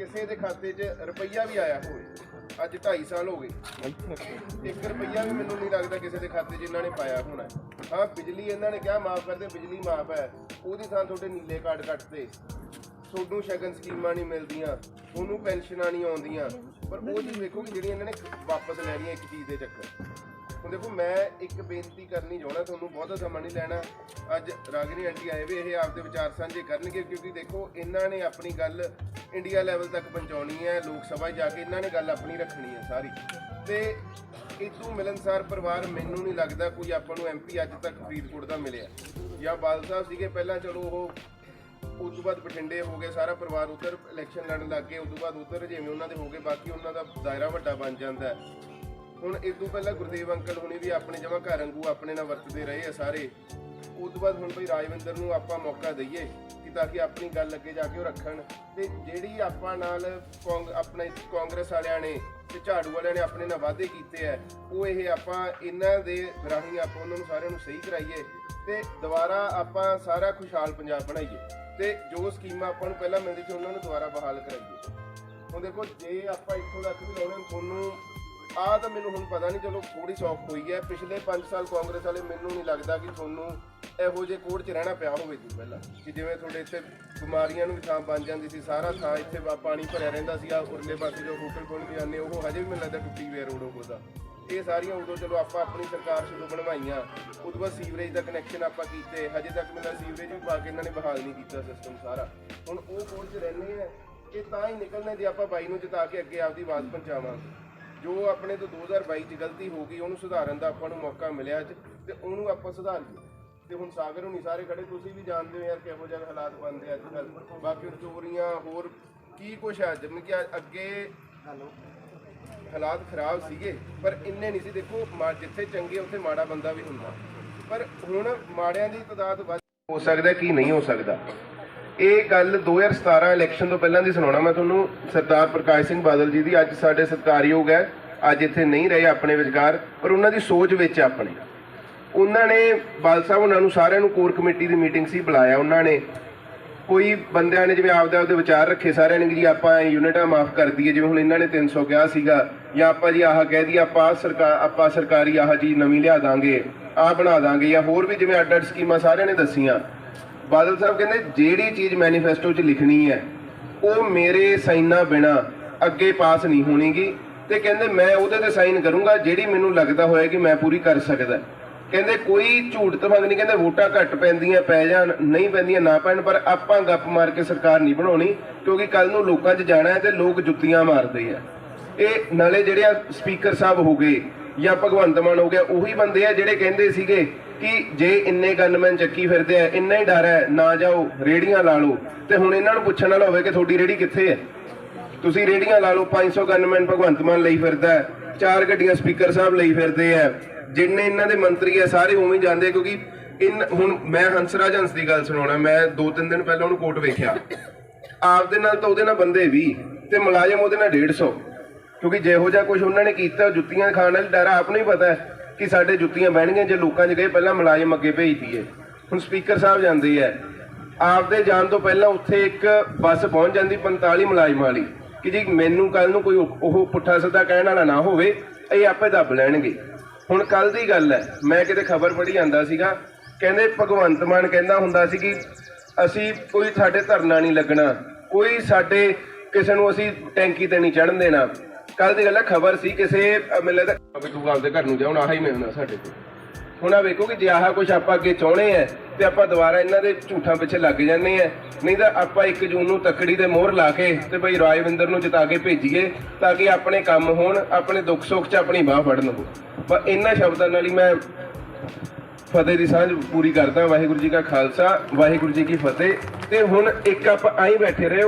ਕਿਸੇ ਦੇ ਖਾਤੇ 'ਚ ਰੁਪਈਆ ਵੀ ਆਇਆ ਹੋਵੇ, ਅੱਜ 2.5 ਸਾਲ ਹੋ ਗਏ। 1 ਰੁਪਈਆ ਵੀ ਮੈਨੂੰ ਨਹੀਂ ਲੱਗਦਾ ਕਿਸੇ ਦੇ ਖਾਤੇ 'ਚ ਇਹਨਾਂ ਨੇ ਪਾਇਆ ਹੋਣਾ। ਹਾਂ, ਬਿਜਲੀ ਇਹਨਾਂ ਨੇ ਕਿਹਾ, ਮਾਫ ਕਰਦੇ ਬਿਜਲੀ ਮਾਫ ਹੈ। ਉਹਦੀ ਥਾਂ ਤੁਹਾਡੇ ਨੀਲੇ ਕਾਰਡ ਕੱਟਦੇ ਤੁਹਾਨੂੰ ਸ਼ਗਨ ਸਕੀਮਾਂ ਨਹੀਂ ਮਿਲਦੀਆਂ ਤੁਹਾਨੂੰ ਪੈਨਸ਼ਨਾਂ ਨਹੀਂ ਆਉਂਦੀਆਂ। ਪਰ ਉਹ ਚੀਜ਼ ਵੇਖੋ ਕਿ ਜਿਹੜੀਆਂ ਇਹਨਾਂ ਨੇ ਵਾਪਸ ਲੈਣੀਆਂ ਇੱਕ ਚੀਜ਼ ਦੇ ਚੱਕਰ। ਹੁਣ ਦੇਖੋ, ਮੈਂ ਇੱਕ ਬੇਨਤੀ ਕਰਨੀ ਚਾਹੁੰਦਾ, ਤੁਹਾਨੂੰ ਬਹੁਤਾ ਸਮਾਂ ਨਹੀਂ ਲੈਣਾ। ਅੱਜ ਰਾਗਨੀ ਆਂਟੀ ਆਏ ਵੀ, ਇਹ ਆਪਦੇ ਵਿਚਾਰ ਸਾਂਝੇ ਕਰਨਗੇ, ਕਿਉਂਕਿ ਦੇਖੋ, ਇਹਨਾਂ ਨੇ ਆਪਣੀ ਗੱਲ ਇੰਡੀਆ ਲੈਵਲ ਤੱਕ ਪਹੁੰਚਾਉਣੀ ਹੈ, ਲੋਕ ਸਭਾ ਜਾ ਕੇ ਇਹਨਾਂ ਨੇ ਗੱਲ ਆਪਣੀ ਰੱਖਣੀ ਹੈ ਸਾਰੀ। ਤੇ ਇਤੋਂ ਮਿਲਨਸਾਰ ਪਰਿਵਾਰ ਮੈਨੂੰ ਨਹੀਂ ਲੱਗਦਾ ਕੋਈ ਆਪਾਂ ਨੂੰ ਐਮਪੀ ਅੱਜ ਤੱਕ ਫਰੀਦਕੋਟ ਦਾ ਮਿਲਿਆ। ਜਾਂ ਬਾਦਲ ਸਾਹਿਬ ਸੀਗੇ, ਪਹਿਲਾਂ ਚਲੋ ਉਹ, ਉਸ ਤੋਂ ਬਾਅਦ ਬਠਿੰਡੇ ਹੋ ਗਏ, ਸਾਰਾ ਪਰਿਵਾਰ ਉਧਰ ਇਲੈਕਸ਼ਨ ਲੜਨ ਲੱਗ ਗਏ, ਉਸ ਤੋਂ ਬਾਅਦ ਉਧਰ ਜਿਵੇਂ ਉਹਨਾਂ ਦੇ ਹੋ ਗਏ, ਬਾਕੀ ਉਹਨਾਂ ਦਾ ਦਾਇਰਾ ਵੱਡਾ ਬਣ ਜਾਂਦਾ ਹੁਣ ਇਸ ਤੋਂ ਪਹਿਲਾਂ ਗੁਰਦੇਵ ਅੰਕਲ ਹੁਣੀ ਵੀ ਆਪਣੇ ਜਮਾ ਘਰ ਵਾਂਗੂ ਆਪਣੇ ਨਾਲ ਵਰਤਦੇ ਰਹੇ ਆ ਸਾਰੇ। ਉਸ ਤੋਂ ਬਾਅਦ ਹੁਣ ਭਈ ਰਾਜਵਿੰਦਰ ਨੂੰ ਆਪਾਂ ਮੌਕਾ ਦਈਏ ਕਿ ਤਾਂ ਕਿ ਆਪਣੀ ਗੱਲ ਅੱਗੇ ਜਾ ਕੇ ਉਹ ਰੱਖਣ। ਤੇ ਜਿਹੜੀ ਆਪਾਂ ਨਾਲ ਕਾਂਗ- ਆਪਣੇ ਕਾਂਗਰਸ ਵਾਲਿਆਂ ਨੇ ਤੇ ਝਾੜੂ ਵਾਲਿਆਂ ਨੇ ਆਪਣੇ ਨਾਲ ਵਾਅਦੇ ਕੀਤੇ ਆ, ਉਹ ਇਹ ਆਪਾਂ ਇਹਨਾਂ ਦੇ ਰਾਹੀਂ ਆਪਾਂ ਉਹਨਾਂ ਨੂੰ ਸਾਰਿਆਂ ਨੂੰ ਸਹੀ ਕਰਾਈਏ ਤੇ ਦੁਬਾਰਾ ਆਪਾਂ ਸਾਰਾ ਖੁਸ਼ਹਾਲ ਪੰਜਾਬ ਬਣਾਈਏ ਤੇ ਜੋ ਸਕੀਮਾਂ ਆਪਾਂ ਨੂੰ ਪਹਿਲਾਂ ਮਿਲਦੀ ਸੀ, ਉਹਨਾਂ ਨੂੰ ਦੁਬਾਰਾ ਬਹਾਲ ਕਰਾਈਏ। ਹੁਣ ਦੇਖੋ, ਜੇ ਆਪਾਂ ਇੱਥੋਂ ਤੱਕ ਵੀ ਲਾਉਣੇ, ਤੁਹਾਨੂੰ ਆਹ ਤਾਂ ਮੈਨੂੰ ਹੁਣ ਪਤਾ ਨਹੀਂ ਚਲੋ ਥੋੜੀ ਸੌਖ ਹੋਈ ਹੈ। ਪਿਛਲੇ 5 ਸਾਲ ਕਾਂਗਰਸ ਵਾਲੇ ਮੈਨੂੰ ਨਹੀਂ ਲੱਗਦਾ ਕਿ ਤੁਹਾਨੂੰ ਇਹੋ ਜਿਹੇ ਕੋਡ 'ਚ ਰਹਿਣਾ ਪਿਆ ਹੋਵੇ ਜੀ ਪਹਿਲਾਂ। ਕਿ ਜਿਵੇਂ ਤੁਹਾਡੇ ਇੱਥੇ ਬਿਮਾਰੀਆਂ ਨੂੰ ਵੀ ਥਾਂ ਬਣ ਜਾਂਦੀ ਸੀ, ਸਾਰਾ ਥਾਂ ਇੱਥੇ ਵਾ- ਪਾਣੀ ਭਰਿਆ ਰਹਿੰਦਾ ਸੀ ਆ ਉਰਲੇ ਪਾਸੇ ਜੋ ਹੋਟਲ ਕੋਲ ਵੀ ਜਾਂਦੇ ਉਹ ਹਜੇ ਵੀ ਮੈਨੂੰ ਲੱਗਦਾ ਟੁੱਟੀ ਹੋਈ ਹੈ ਰੋਡ ਉਹਦਾ ਇਹ ਸਾਰੀਆਂ ਉਦੋਂ ਚਲੋ ਆਪਾਂ ਆਪਣੀ ਸਰਕਾਰ ਸ਼ੁਰੂ ਬਣਵਾਈਆਂ। ਉਦੋਂ ਬਾਅਦ ਸੀਵਰੇਜ ਦਾ ਕਨੈਕਸ਼ਨ ਆਪਾਂ ਕੀਤੇ, ਹਜੇ ਤੱਕ ਮੇਰਾ ਸੀਵਰੇਜ ਵੀ ਪਾ ਕੇ ਇਹਨਾਂ ਨੇ ਬਹਾਲ ਨਹੀਂ ਕੀਤਾ ਸਿਸਟਮ ਸਾਰਾ। ਹੁਣ ਉਹ ਕੋਡ 'ਚ ਰਹਿੰਦੇ ਆ, ਇਹ ਤਾਂ ਹੀ ਨਿਕਲਣੇ ਜੇ ਆਪਾਂ ਬਾਈ ਨੂੰ ਜਿਤਾ ਕੇ ਅੱਗੇ ਆਪਦੀ ਆਵਾਜ਼ ਪਹੁੰਚਾਵਾਂਗੇ। ਜੋ ਆਪਣੇ ਤੋਂ 2022 ਚ ਗਲਤੀ ਹੋ ਗਈ ਉਹਨੂੰ ਸੁਧਾਰਨ ਦਾ ਆਪਾਂ ਨੂੰ ਮੌਕਾ ਮਿਲਿਆ ਅੱਜ ਤੇ ਉਹਨੂੰ ਆਪਾਂ ਸੁਧਾਰੀਏ ਤੇ ਹੁਣ ਸਾਗਰ ਹੁਣੀ ਸਾਰੇ ਖੜੇ ਤੁਸੀਂ ਵੀ ਜਾਣਦੇ ਹੋ ਯਾਰ ਕਿਹੋ ਜਿਹੇ ਹਾਲਾਤ ਬਣਦੇ ਅੱਜ ਕੱਲ ਬਾਕੀ ਹੁਣ ਚੋਰੀਆਂ ਹੋਰ ਕੀ ਕੁਛ ਹੈ ਜਿਵੇਂ ਕਿ ਅੱਗੇ ਹਾਲਾਤ ਖਰਾਬ ਸੀਗੇ ਪਰ ਇੰਨੇ ਨਹੀਂ ਸੀ। ਦੇਖੋ ਜਿੱਥੇ ਚੰਗੇ ਉੱਥੇ ਮਾੜਾ ਬੰਦਾ ਵੀ ਹੁੰਦਾ। ਪਰ ਹੁਣ ਮਾੜਿਆਂ ਦੀ ਤਾਦਾਦ ਵੱਧ ਹੋ ਸਕਦਾ ਕੀ ਨਹੀਂ ਹੋ ਸਕਦਾ। ਇਹ ਗੱਲ 2017 ਇਲੈਕਸ਼ਨ ਤੋਂ ਪਹਿਲਾਂ ਦੀ ਸੁਣਾਉਣਾ ਮੈਂ ਤੁਹਾਨੂੰ। ਸਰਦਾਰ ਪ੍ਰਕਾਸ਼ ਸਿੰਘ ਬਾਦਲ ਜੀ ਦੀ ਅੱਜ ਸਾਡੇ ਸਤਿਕਾਰਯੋਗ ਹੈ। ਅੱਜ ਇੱਥੇ ਨਹੀਂ ਰਹੇ ਆਪਣੇ ਵਿਚਕਾਰ, ਪਰ ਉਹਨਾਂ ਦੀ ਸੋਚ ਵਿੱਚ ਆਪਣੇ। ਉਹਨਾਂ ਨੇ ਬਾਲ ਸਾਹਿਬ ਉਹਨਾਂ ਨੂੰ ਸਾਰਿਆਂ ਨੂੰ ਕੋਰ ਕਮੇਟੀ ਦੀ ਮੀਟਿੰਗ ਸੀ ਬੁਲਾਇਆ ਉਹਨਾਂ ਨੇ। ਕੋਈ ਬੰਦਿਆਂ ਨੇ ਜਿਵੇਂ ਆਪਦੇ ਆਪਦੇ ਵਿਚਾਰ ਰੱਖੇ ਸਾਰਿਆਂ ਨੇ ਜੀ ਆਪਾਂ ਯੂਨਿਟਾਂ ਮਾਫ ਕਰ ਦਈਏ, ਜਿਵੇਂ ਹੁਣ ਇਹਨਾਂ ਨੇ 300 ਕਿਹਾ ਸੀਗਾ, ਜਾਂ ਆਪਾਂ ਜੀ ਆਹ ਕਹਿ ਦਈਏ, ਆਪਾਂ ਆਹ ਸਰਕਾਰ ਆਪਾਂ ਸਰਕਾਰੀ ਆਹ ਜੀ ਨਵੀਂ ਲਿਆ ਦਾਂਗੇ, ਆਹ ਬਣਾ ਦਾਂਗੇ, ਜਾਂ ਹੋਰ ਵੀ ਜਿਵੇਂ ਅੱਡ ਅੱਡ ਸਕੀਮਾਂ ਸਾਰਿਆਂ ਨੇ ਦੱਸੀਆਂ। ਬਾਦਲ ਸਾਹਿਬ ਕਹਿੰਦੇ, ਜਿਹੜੀ ਚੀਜ਼ ਮੈਨੀਫੈਸਟੋ 'ਚ ਲਿਖਣੀ ਹੈ, ਉਹ ਮੇਰੇ ਸਾਈਨਾਂ ਬਿਨਾ ਅੱਗੇ ਪਾਸ ਨਹੀਂ ਹੋਣੀਗੀ। ਤੇ ਕਹਿੰਦੇ, ਮੈਂ ਉਹਦੇ ਤੇ ਸਾਈਨ ਕਰੂੰਗਾ, ਜਿਹੜੀ ਮੈਨੂੰ ਲੱਗਦਾ ਹੋਇਆ ਕਿ ਮੈਂ ਪੂਰੀ ਕਰ ਸਕਦਾ। ਕਹਿੰਦੇ, ਕੋਈ ਝੂਠ ਤਵੰਗ ਨਹੀਂ, ਕਹਿੰਦੇ, ਵੋਟਾਂ ਘੱਟ ਪੈਂਦੀਆਂ, ਪੈ ਜਾਣ, ਨਹੀਂ ਪੈਂਦੀਆਂ, ਨਾ ਪੈਣ, ਪਰ ਆਪਾਂ ਗੱਪ ਮਾਰ ਕੇ ਸਰਕਾਰ ਨਹੀਂ ਬਣਾਉਣੀ, ਕਿਉਂਕਿ ਕੱਲ ਨੂੰ ਲੋਕਾਂ 'ਚ ਜਾਣਾ ਹੈ ਤੇ ਲੋਕ ਜੁੱਤੀਆਂ ਮਾਰਦੇ ਆ। ਇਹ ਨਾਲੇ ਜਿਹੜੇ ਆ ਸਪੀਕਰ ਸਾਹਿਬ ਹੋ ਗਏ ਜਾਂ ਭਗਵੰਤ ਮਾਨ ਹੋ ਗਿਆ ਉਹੀ ਬੰਦੇ ਆ ਜਿਹੜੇ ਕਹਿੰਦੇ ਸੀਗੇ ਕਿ ਜੇ ਇੰਨੇ ਗਨਮੈਨ ਚੱਕੀ ਫਿਰਦੇ ਆ ਇੰਨਾ ਹੀ ਡਰ ਹੈ ਨਾ ਜਾਓ ਰੇੜੀਆਂ ਲਾ ਲਓ। ਤੇ ਹੁਣ ਇਹਨਾਂ ਨੂੰ ਪੁੱਛਣ ਵਾਲਾ ਹੋਵੇ ਕਿ ਤੁਹਾਡੀ ਰੇੜੀ ਕਿੱਥੇ ਹੈ? ਤੁਸੀਂ ਰੇੜੀਆਂ ਲਾ ਲਓ 500 ਗਨਮੈਨ ਭਗਵੰਤ ਮਾਨ ਲਈ ਫਿਰਦਾ ਹੈ, ਚਾਰ ਗੱਡੀਆਂ ਸਪੀਕਰ ਸਾਹਿਬ ਲਈ ਫਿਰਦੇ ਆ। ਜਿੰਨੇ ਇਹਨਾਂ ਦੇ ਮੰਤਰੀ ਆ ਸਾਰੇ ਉਵੇਂ ਹੀ ਜਾਂਦੇ ਕਿਉਂਕਿ ਇਨ ਹੁਣ ਮੈਂ ਹੰਸਰਾਜ ਹੰਸ ਦੀ ਗੱਲ ਸੁਣਾਉਣਾ ਮੈਂ ਦੋ ਤਿੰਨ ਦਿਨ ਪਹਿਲਾਂ ਉਹਨੂੰ ਕੋਰਟ ਵੇਖਿਆ। ਆਪ ਦੇ ਨਾਲ ਤਾਂ ਉਹਦੇ ਨਾਲ ਬੰਦੇ 20 ਤੇ ਮੁਲਾਜ਼ਮ ਉਹਦੇ ਨਾਲ 150 ਕਿਉਂਕਿ ਜਿਹੋ ਜਿਹਾ ਕੁਝ ਉਹਨਾਂ ਨੇ ਕੀਤਾ ਜੁੱਤੀਆਂ ਖਾਣ ਵਾਲੀ ਡਰ ਆਪ ਨੂੰ ਹੀ ਪਤਾ ਹੈ ਕਿ ਸਾਡੇ ਜੁੱਤੀਆਂ ਬਹਿਣਗੀਆਂ ਜੇ ਲੋਕਾਂ 'ਚ ਗਏ, ਪਹਿਲਾਂ ਮੁਲਾਜ਼ਮ ਅੱਗੇ ਭੇਜਦੀ ਦਈਏ। ਹੁਣ ਸਪੀਕਰ ਸਾਹਿਬ ਜਾਂਦੇ ਹੈ ਆਪਦੇ ਜਾਣ ਤੋਂ ਪਹਿਲਾਂ ਉੱਥੇ ਇੱਕ ਬੱਸ ਪਹੁੰਚ ਜਾਂਦੀ 45 ਮੁਲਾਜ਼ਮਾਂ ਵਾਲੀ, ਕਿ ਜੀ ਮੈਨੂੰ ਕੱਲ ਨੂੰ ਕੋਈ ਉਹ ਉਹ ਪੁੱਠਾ ਸਿੱਧਾ ਕਹਿਣ ਵਾਲਾ ਨਾ ਹੋਵੇ, ਇਹ ਆਪੇ ਦੱਬ ਲੈਣਗੇ। ਹੁਣ ਕੱਲ ਦੀ ਗੱਲ ਹੈ, ਮੈਂ ਕਿਤੇ ਖਬਰ ਪੜ੍ਹੀ ਜਾਂਦਾ ਸੀਗਾ, ਕਹਿੰਦੇ ਭਗਵੰਤ ਮਾਨ ਕਹਿੰਦਾ ਹੁੰਦਾ ਸੀ ਕਿ ਅਸੀਂ ਕੋਈ ਸਾਡੇ ਧਰਨਾ ਨਹੀਂ ਲੱਗਣਾ, ਕੋਈ ਸਾਡੇ ਕਿਸੇ ਨੂੰ ਅਸੀਂ ਟੈਂਕੀ ਤੇ ਨਹੀਂ ਚੜਨ ਦੇਣਾ। ਕੱਲ ਦੀ ਗੱਲ ਹੈ ਖਬਰ ਸੀ ਕਿਸੇ ਅਹ ਮੈਨੂੰ ਲੱਗਦਾ ਵੀ ਤੂੰ ਆਪਦੇ ਘਰ ਨੂੰ ਜਾ, ਹੁਣ ਆਹ ਹੀ ਮਿਲਣਾ ਸਾਡੇ ਕੋਲ। ਹੁਣ ਆ ਵੇਖੋ ਕਿ ਜੇ ਆਹ ਕੁਝ ਆਪਾਂ ਅੱਗੇ ਚਾਹੁੰਦੇ ਆ, ਤੇ ਆਪਾਂ ਦੁਬਾਰਾ ਇਹਨਾਂ ਦੇ ਝੂਠਾਂ ਪਿੱਛੇ ਲੱਗ ਜਾਂਦੇ ਆ। ਨਹੀਂ ਤਾਂ ਆਪਾਂ 1 ਜੂਨ ਨੂੰ ਤੱਕੜੀ ਤੇ ਮੋਹਰ ਲਾ ਕੇ ਤੇ ਬਈ ਰਾਜਵਿੰਦਰ ਨੂੰ ਜਿਤਾ ਕੇ ਭੇਜੀਏ, ਤਾਂ ਕਿ ਆਪਣੇ ਕੰਮ ਹੋਣ, ਆਪਣੇ ਦੁੱਖ ਸੁੱਖ 'ਚ ਆਪਣੀ ਬਾਹ ਫੜਨ ਉਹ। ਪਰ ਇਹਨਾਂ ਸ਼ਬਦਾਂ ਨਾਲ ਹੀ ਮੈਂ ਫਤਿਹ ਦੀ ਸਾਂਝ ਪੂਰੀ ਕਰਦਾ, ਵਾਹਿਗੁਰੂ ਜੀ ਕਾ ਖਾਲਸਾ, ਵਾਹਿਗੁਰੂ ਜੀ ਕੀ ਫਤਿਹ। ਤੇ ਹੁਣ ਇੱਕ ਆਪਾਂ ਆਈ ਬੈਠੇ ਰਹੇ